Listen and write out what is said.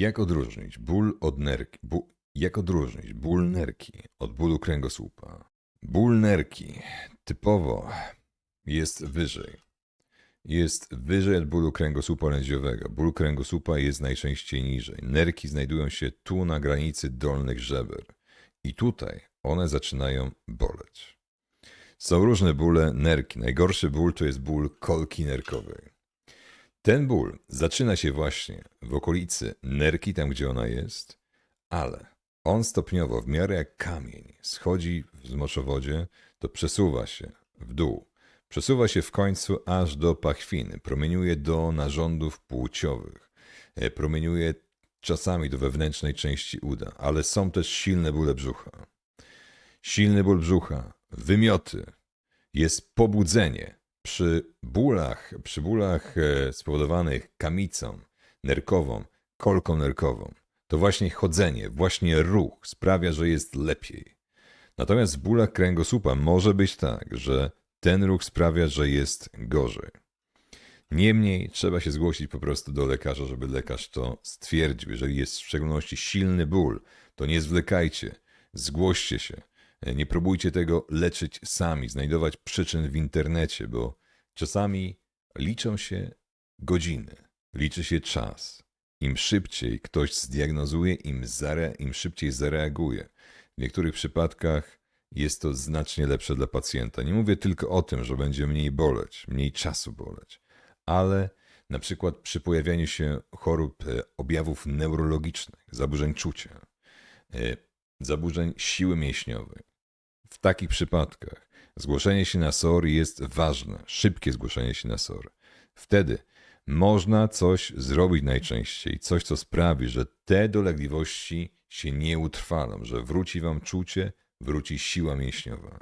Jak odróżnić ból od nerki? Bu, jak odróżnić ból nerki od bólu kręgosłupa? Ból nerki typowo jest wyżej. Jest wyżej od bólu kręgosłupa lędźwiowego. Ból kręgosłupa jest najczęściej niżej. Nerki znajdują się tu na granicy dolnych żeber. I tutaj one zaczynają boleć. Są różne bóle nerki. Najgorszy ból to jest ból kolki nerkowej. Ten ból zaczyna się właśnie w okolicy nerki, tam gdzie ona jest, ale on stopniowo, w miarę jak kamień, schodzi w moczowodzie, to przesuwa się w dół. Przesuwa się w końcu aż do pachwiny, promieniuje do narządów płciowych, e, promieniuje czasami do wewnętrznej części uda, ale są też silne bóle brzucha. Silny ból brzucha, wymioty, jest pobudzenie. Przy bólach, przy bólach e, spowodowanych kamicą nerkową, kolką nerkową, to właśnie chodzenie, właśnie ruch sprawia, że jest lepiej. Natomiast w bólach kręgosłupa może być tak, że ten ruch sprawia, że jest gorzej. Niemniej trzeba się zgłosić po prostu do lekarza, żeby lekarz to stwierdził. Jeżeli jest w szczególności silny ból, to nie zwlekajcie, zgłoście się. Nie próbujcie tego leczyć sami, znajdować przyczyn w internecie, bo czasami liczą się godziny, liczy się czas. Im szybciej ktoś zdiagnozuje, im, zare, im szybciej zareaguje. W niektórych przypadkach jest to znacznie lepsze dla pacjenta. Nie mówię tylko o tym, że będzie mniej boleć, mniej czasu boleć, ale na przykład przy pojawianiu się chorób e, objawów neurologicznych, zaburzeń czucia, e, zaburzeń siły mięśniowej. W takich przypadkach zgłoszenie się na SOR jest ważne, szybkie zgłoszenie się na SOR. Wtedy można coś zrobić najczęściej, coś co sprawi, że te dolegliwości się nie utrwalą, że wróci wam czucie, wróci siła mięśniowa.